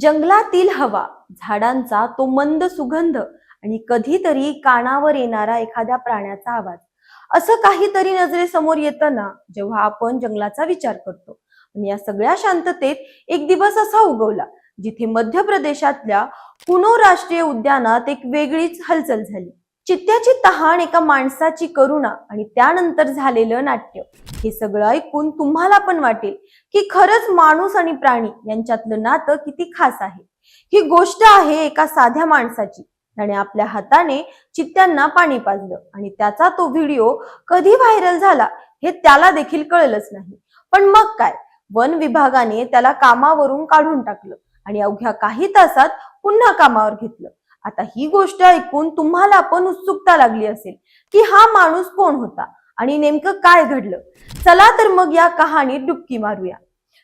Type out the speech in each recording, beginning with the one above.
जंगलातील हवा झाडांचा तो मंद सुगंध आणि कधीतरी कानावर येणारा एखाद्या प्राण्याचा आवाज. असं काहीतरी नजरेसमोर येताना जेव्हा आपण जंगलाचा विचार करतो आणि या सगळ्या शांततेत एक दिवस असा उगवला जिथे मध्य प्रदेशातल्या कुनो राष्ट्रीय उद्यानात एक वेगळीच हलचल झाली. चित्त्याची तहान एका माणसाची करुणा आणि त्यानंतर झालेलं नाट्य. हे सगळं ऐकून तुम्हाला पण वाटेल की खरंच माणूस आणि प्राणी यांच्यातलं नातं किती खास आहे. ही गोष्ट आहे एका साध्या माणसाची. त्याने आपल्या हाताने चित्त्यांना पाणी पाजलं. आणि त्याचा तो व्हिडिओ कधी व्हायरल झाला हे त्याला देखील कळलंच नाही. पण मग काय? वन विभागाने त्याला कामावरून काढून टाकलं. आणि अवघ्या काही तासात पुन्हा कामावर घेतलं. आता ही गोष्ट ऐकून तुम्हाला पण उत्सुकता लागली असेल की हा माणूस कोण होता आणि नेमकं काय घडलं? चला तर मग या कहाणीत डुबकी मारूया.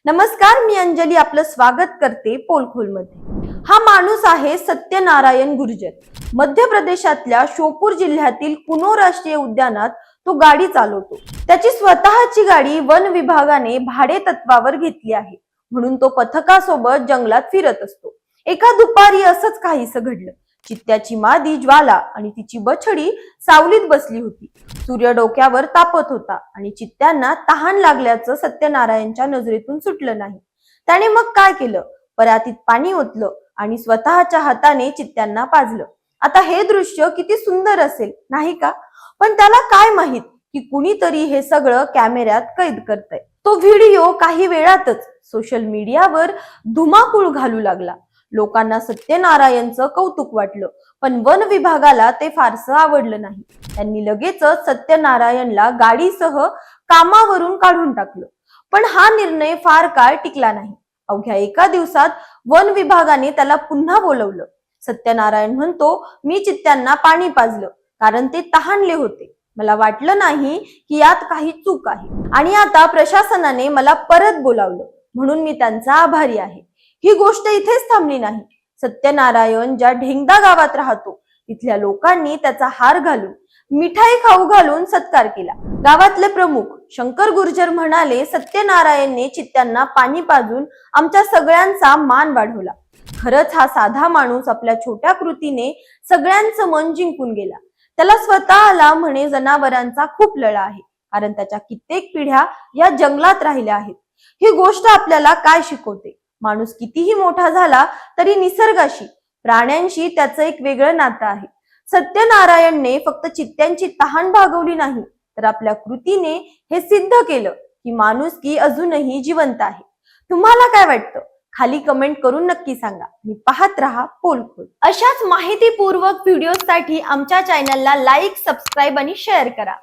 नमस्कार मी अंजली आपलं स्वागत करते पोलखोलमध्ये. हा माणूस आहे सत्यनारायण गुर्जर. मध्य प्रदेशातल्या शोपूर जिल्ह्यातील कुनो राष्ट्रीय उद्यानात तो गाडी चालवतो. त्याची स्वतःची गाडी वन विभागाने भाडे तत्वावर घेतली आहे. म्हणून तो पथकासोबत जंगलात फिरत असतो. एका दुपारी असंच काहीसं घडलं. चित्त्याची मादी ज्वाला आणि तिची बछडी सावलीत बसली होती. सूर्य डोक्यावर तापत होता आणि चित्त्यांना तहान लागल्याचं सत्यनारायणच्या नजरेतून सुटलं नाही. त्याने मग काय केलं? परातीत पाणी ओतलं आणि स्वतःच्या हाताने चित्त्यांना पाजलं. आता हे दृश्य किती सुंदर असेल नाही का? पण त्याला काय माहीत की कुणीतरी हे सगळं कॅमेऱ्यात कैद करतय. तो व्हिडिओ काही वेळातच सोशल मीडियावर धुमाकूळ घालू लागला. लोकांना सत्यनारायणचं कौतुक वाटलं. पण वन विभागाला ते फारसं आवडलं नाही. त्यांनी लगेचच सत्यनारायणला गाडीसह कामावरून काढून टाकलं. पण हा निर्णय फार काळ टिकला नाही. अवघ्या एका दिवसात वन विभागाने त्याला पुन्हा बोलवलं. सत्यनारायण म्हणतो मी चित्त्यांना पाणी पाजलं कारण ते तहानले होते. मला वाटलं नाही की यात काही चूक आहे. आणि आता प्रशासनाने मला परत बोलावलं. म्हणून मी त्यांचा आभारी आहे. ही गोष्ट इथेच थांबली नाही. सत्यनारायण ज्या ढेंगदा गावात राहतो तिथल्या लोकांनी त्याचा हार घालून मिठाई खाऊ घालून सत्कार केला. गावातले प्रमुख शंकर गुर्जर म्हणाले सत्यनारायणने चित्त्यांना पाणी पाजून आमच्या सगळ्यांचा मान वाढवला. खरंच हा साधा माणूस आपल्या छोट्या कृतीने सगळ्यांचं मन जिंकून गेला. त्याला स्वतःला म्हणे जनावरांचा खूप लळा आहे कारण त्याच्या कित्येक पिढ्या या जंगलात राहिल्या आहेत. ही गोष्ट आपल्याला काय शिकवते? माणूस कितीही मोठा झाला तरी निसर्गाशी प्राण्यांशी त्याचं एक वेगळं नातं आहे. सत्यनारायणने फक्त चित्त्यांची तहान भागवली नाही तर आपल्या कृतीने हे सिद्ध केलं की माणूस की अजूनही जिवंत आहे. तुम्हाला काय वाटतं? खाली कमेंट करून नक्की सांगा. आणि पाहत रहा पोलखोल. अशाच माहितीपूर्वक व्हिडिओसाठी आमच्या चॅनलला लाईक सबस्क्राईब आणि शेअर करा.